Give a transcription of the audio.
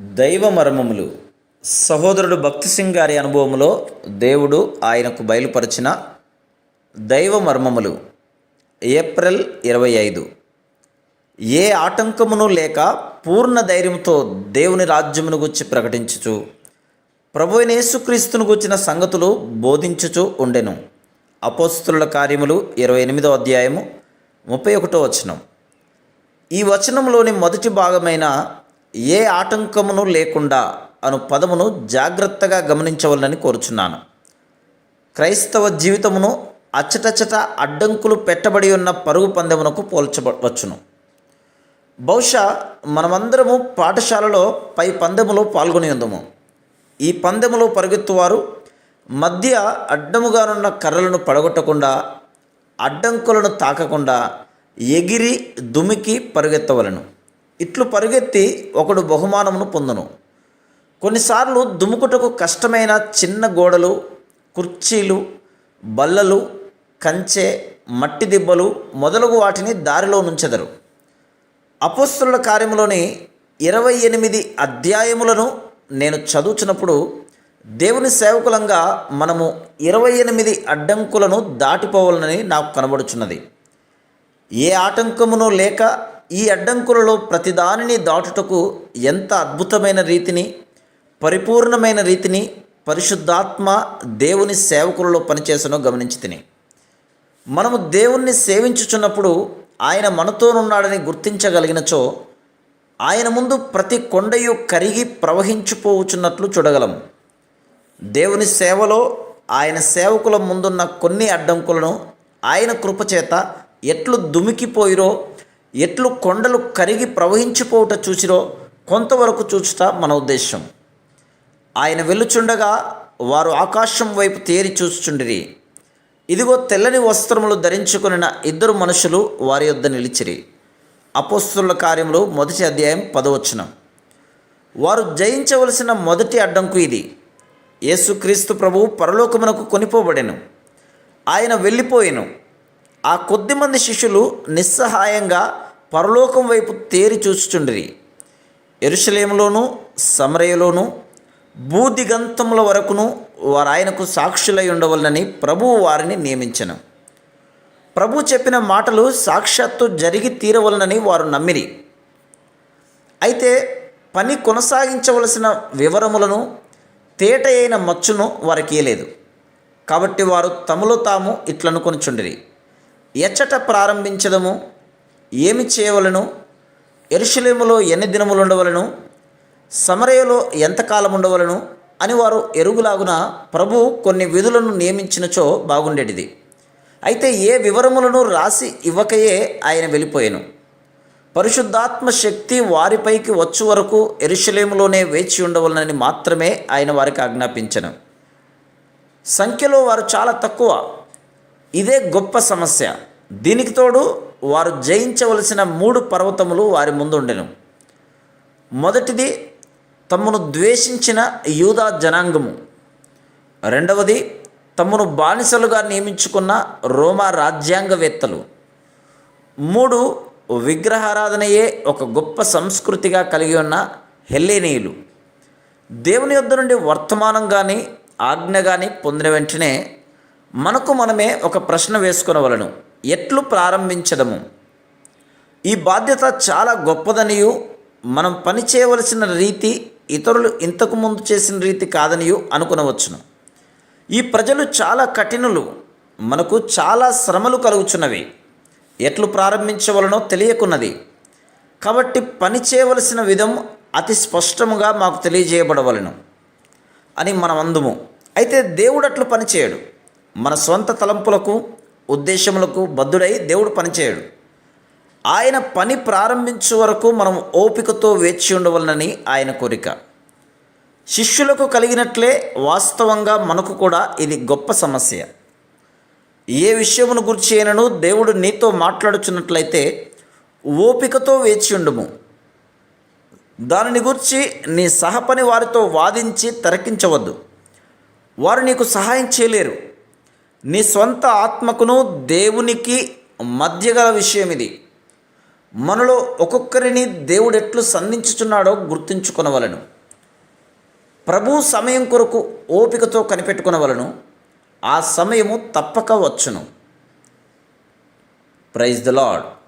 దైవ మర్మములు సహోదరుడు భక్తి సింగ్ గారి అనుభవంలో దేవుడు ఆయనకు బయలుపరిచిన దైవ మర్మములు ఏప్రిల్ ఇరవై ఐదు. ఏ ఆటంకమును లేక పూర్ణ ధైర్యంతో దేవుని రాజ్యమును గురించి ప్రకటించుచు ప్రభు యేసుక్రీస్తును గుర్చిన సంగతులు బోధించుచు ఉండెను. అపోస్తుల కార్యములు ఇరవై ఎనిమిదో అధ్యాయము ముప్పై ఒకటో వచనం. ఈ వచనంలోని మొదటి భాగమైన ఏ ఆటంకమును లేకుండా అను పదమును జాగ్రత్తగా గమనించవలనని కోరుచున్నాను. క్రైస్తవ జీవితమును అచ్చటచ్చట అడ్డంకులు పెట్టబడి ఉన్న పరుగు పందెమునకు పోల్చవచ్చును బహుశా మనమందరము పాఠశాలలో పై పందెములో పాల్గొని ఉందము. ఈ పందెములో పరుగెత్తువారు మధ్య అడ్డముగానున్న కర్రలను పడగొట్టకుండా అడ్డంకులను తాకకుండా ఎగిరి దుమికి పరుగెత్తవలను. ఇట్లు పరుగెత్తి ఒకడు బహుమానమును పొందును. కొన్నిసార్లు దుముకుటకు కష్టమైన చిన్న గోడలు కుర్చీలు బల్లలు కంచె మట్టి దిబ్బలు మొదలగు వాటిని దారిలో నుంచెదరు. అపోస్తుల కార్యములోని ఇరవై ఎనిమిది అధ్యాయములను నేను చదువుచినప్పుడు దేవుని సేవకులంగా మనము ఇరవై ఎనిమిది అడ్డంకులను దాటిపోవాలని నాకు కనబడుచున్నది. ఏ ఆటంకమును లేక ఈ అడ్డంకులలో ప్రతిదానిని దాటుటకు ఎంత అద్భుతమైన రీతిని పరిపూర్ణమైన రీతిని పరిశుద్ధాత్మ దేవుని సేవకులలో పనిచేసనో గమనించి తిని. మనము దేవుణ్ణి సేవించుచున్నప్పుడు ఆయన మనతోనున్నాడని గుర్తించగలిగినచో ఆయన ముందు ప్రతి కొండయు కరిగి ప్రవహించిపోవుచున్నట్లు చూడగలం. దేవుని సేవలో ఆయన సేవకుల ముందున్న కొన్ని అడ్డంకులను ఆయన కృపచేత ఎట్లు దుమికిపోయిరో ఎట్లు కొండలు కరిగి ప్రవహించిపోవుట చూసిరో కొంతవరకు చూచుట మన ఉద్దేశం ఆయన వెళ్ళుచుండగా వారు ఆకాశం వైపు తేరి చూచుచుండిరి. ఇదిగో తెల్లని వస్త్రములు ధరించుకొనిన ఇద్దరు మనుషులు వారి యొద్ద నిలిచిరి. అపోస్తుల కార్యములు మొదటి అధ్యాయం పదవచనం. వారు జయించవలసిన మొదటి అడ్డంకు ఇది. యేసుక్రీస్తు ప్రభువు పరలోకమునకు కొనిపోబడెను. ఆయన వెళ్ళిపోయెను. ఆ కొద్దిమంది శిష్యులు నిస్సహాయంగా పరలోకం వైపు తేరి చూచుచుండిరి. ఎరుషలేములోను సమరయలోను భూదిగంతముల వరకును వారు ఆయనకు సాక్షులై ఉండవలనని ప్రభువు వారిని నియమించను. ప్రభు చెప్పిన మాటలు సాక్షాత్తు జరిగి తీరవలనని వారు నమ్మిరి. అయితే పని కొనసాగించవలసిన వివరములను తేట అయిన మచ్చును వారికి లేదు కాబట్టి వారు తమలో తాము ఇట్లనుకొనిచుండిరి. ఎచ్చట ప్రారంభించదము ఏమి చేయవలను? ఎరుషలేములో ఎన్ని దినములు ఉండవలను? సమరయలో ఎంతకాలం ఉండవలను? అని వారు ఎరుగులాగున ప్రభు కొన్ని విధులను నియమించినచో బాగుండేటిది. అయితే ఏ వివరములను రాసి ఇవ్వకయే ఆయన వెళ్ళిపోయాను. పరిశుద్ధాత్మ శక్తి వారిపైకి వచ్చు వరకు ఎరుషలేములోనే వేచి ఉండవలనని మాత్రమే ఆయన వారికి ఆజ్ఞాపించను. సంఖ్యలో వారు చాలా తక్కువ. ఇదే గొప్ప సమస్య. దీనికి తోడు వారు జయించవలసిన మూడు పర్వతములు వారి ముందుండెను. మొదటిది తమను ద్వేషించిన యూదా జనాంగము. రెండవది తమను బానిసలుగా నియమించుకున్న రోమా రాజ్యాంగవేత్తలు. మూడు విగ్రహారాధనయే ఒక గొప్ప సంస్కృతిగా కలిగి ఉన్న హెల్లేనీయులు. దేవుని యొద్ద నుండి వర్తమానం కానీ ఆజ్ఞ కానీ పొందిన వెంటనే మనకు మనమే ఒక ప్రశ్న వేసుకునవలను. ఎట్లు ప్రారంభించడము? ఈ బాధ్యత చాలా గొప్పదనియు మనం పని చేయవలసిన రీతి ఇతరులు ఇంతకు ముందు చేసిన రీతి కాదనియు అనుకునవచ్చును. ఈ ప్రజలు చాలా కఠినులు మనకు చాలా శ్రమలు కలుగుచున్నవి. ఎట్లు ప్రారంభించవలనో తెలియకున్నది. కాబట్టి పని చేయవలసిన విధం అతి స్పష్టముగా మాకు తెలియజేయబడవలను అని మనం అందుము అయితే దేవుడు అట్లు పనిచేయడు. మన సొంత తలంపులకు ఉద్దేశములకు బద్దుడై దేవుడు పనిచేయడు. ఆయన పని ప్రారంభించే వరకు మనం ఓపికతో వేచి ఉండవలనని ఆయన కోరిక. శిష్యులకు కలిగినట్లే వాస్తవంగా మనకు కూడా ఇది గొప్ప సమస్య. ఏ విషయమును గురించి అయినను దేవుడు నీతో మాట్లాడుచున్నట్లయితే ఓపికతో వేచి ఉండుము. దానిని గురించి నీ సహపని వారితో వాదించి తరకించవద్దు. వారు నీకు సహాయం చేయలేరు. నీ సొంత ఆత్మకును దేవునికి మధ్య గల విషయం ఇది. మనలో ఒక్కొక్కరిని దేవుడు ఎట్లు సంధించుచున్నాడో గుర్తుంచుకునవలను. ప్రభు సమయం కొరకు ఓపికతో కనిపెట్టుకునవలను. ఆ సమయము తప్పక వచ్చును. Praise the lord